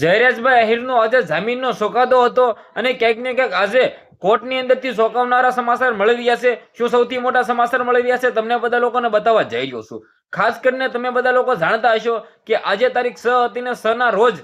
જયરાજભાઈ અહીરનો આજે જામીનનો સોકાદો હતો અને ક્યાંક ને ક્યાંક આજે કોર્ટની અંદરથી સોંકાવનારા સમાચાર મળી રહ્યા છે. શું સૌથી મોટા સમાચાર મળી રહ્યા છે તમને બધા લોકોને બતાવવા જઈ રહ્યો છું. ખાસ કરીને તમે બધા લોકો જાણતા હશો કે આજે તારીખ છ હતી ને છ ના રોજ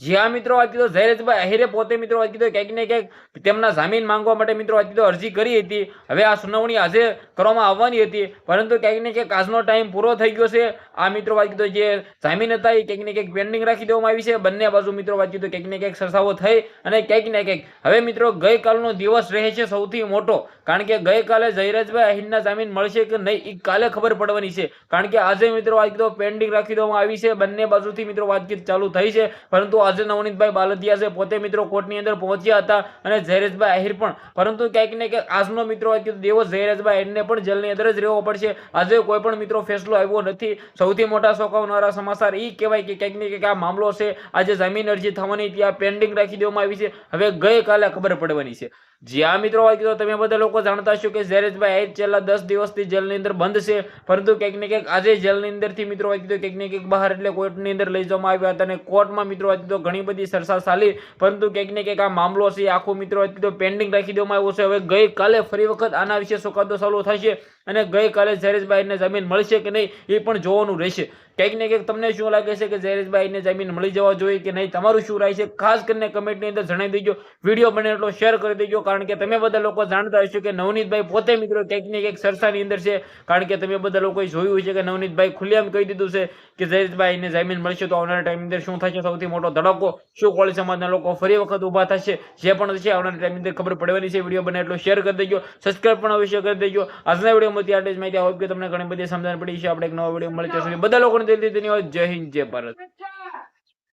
જ્યાં મિત્રો વાત કીધો જયરાજભાઈ અહિરે પોતે મિત્રો વાત કીધો, ક્યાંક ને ક્યાંક તેમના જામીન માંગવા માટે મિત્રો વાત કીધો, અરજી કરી હતી. હવે આ સુનાવણી આજે કરવામાં આવવાની હતી. પરંતુ ક્યાંક ને ક્યાંક આજનો ટાઈમ પૂરો થઈ ગયો છે. આ મિત્રો વાત કીધો, જે જામીન હતા, એ ક્યાંક ને ક્યાંક પેન્ડિંગ રાખી દેવામાં આવી છે. બંને બાજુ મિત્રો વાત કીધો, ક્યાંક ને ક્યાંક સરસાવો થઈ અને ક્યાંક ને ક્યાંક. હવે મિત્રો, ગઈકાલનો દિવસ રહે છે સૌથી મોટો. કારણ કે ગઈકાલે જયરાજભાઈ અહિરના જામીન મળશે કે નહીં એ કાલે ખબર પડવાની છે. કારણ કે આજે મિત્રો વાત કીધો પેન્ડિંગ રાખી દેવામાં આવી છે. બંને બાજુથી મિત્રો વાતચીત ચાલુ થઈ છે. પરંતુ આજે નવનીતભાઈ બાલદિયા છે. પોતે મિત્રો કોર્ટની અંદર પહોંચ્યા હતા અને જયરેશભાઈ આહિર પણ. પરંતુ ક્યાંક ને ક્યાંક આજનો મિત્રો દેવો દિવસ જયરાજભાઈ આહિરને પણ જેલની અંદર જ રહેવો પડશે. આજે કોઈ પણ મિત્રો ફેસલો આવ્યો નથી. સૌથી મોટા ચોંકાવનારા સમાચાર એ કહેવાય કે ક્યાંક ને ક્યાંક આ મામલો છે. આજે જામીન અરજી થવાની ત્યાં પેન્ડિંગ રાખી દેવામાં આવી છે. હવે ગઈકાલે ખબર પડવાની છે. જ્યાં મિત્રો વાત કીધો તમે બધા લોકો જાણતા હશો કે જયરેશભાઈ આહિર છેલ્લા દસ દિવસથી જેલની અંદર બંધ છે. પરંતુ ક્યાંક ને ક્યાંક આજે જેલની અંદરથી મિત્રો વાત કીધો ક્યાંક ને ક્યાંક બહાર એટલે કોર્ટની અંદર લઈ જવામાં આવ્યા હતા અને કોર્ટમાં મિત્રો વાત કીધો ઘણી બધી સરસા ચાલી પરંતુ ક્યાંક ને ક્યાંક આ મામલો છે, આખો મિત્રો કીધો પેન્ડિંગ રાખી દેવામાં આવ્યો છે. હવે ગઈકાલે ફરી વખત આના વિશે સોકાદો ચાલુ થશે અને ગઈકાલે ઝેરેશભાઈને જમીન મળશે કે નહીં એ પણ જોવાનું રહેશે. કંઈક ને કંઈક તમને શું લાગે છે કે ઝેરેશભાઈને જમીન મળી જવા જોઈએ કે નહીં? તમારું શું રાય છે? ખાસ કરીને કમેન્ટની અંદર જણાવી દેજો. વીડિયો બને એટલો શેર કરી દેજો, કારણ કે તમે બધા લોકો જાણતા હશો કે નવનીતભાઈ પોતે મિત્રો કંઈક ને કંઈક સરસાની અંદર છે. કારણ કે તમે બધા લોકોએ જોયું છે કે નવનીતભાઈ ખુલ્લેઆમ કહી દીધું છે કે ઝેરેશભાઈને જમીન મળશે તો આવનારા ટાઈમ અંદર શું થશે? સૌથી મોટો ધડાકો શું કોળી સમાજના લોકો ફરી વખત ઊભા થશે, જે પણ થશે, આવનારા ટાઈમની અંદર ખબર પડવાની છે. વીડિયો બને એટલો શેર કરી દેજો સબસ્ક્રાઈબ પણ અવશ્ય કરી દેજો. આજના વિડીયોમાંથી આટલી જ માહિતી કે તમને ઘણી બધી સમજણ પડી છે. આપણે એક નવો વીડિયો મળે ત્યાં બધા લોકોને દિલથી ધન્યવાદ જય હિન્દ, જય ભારત.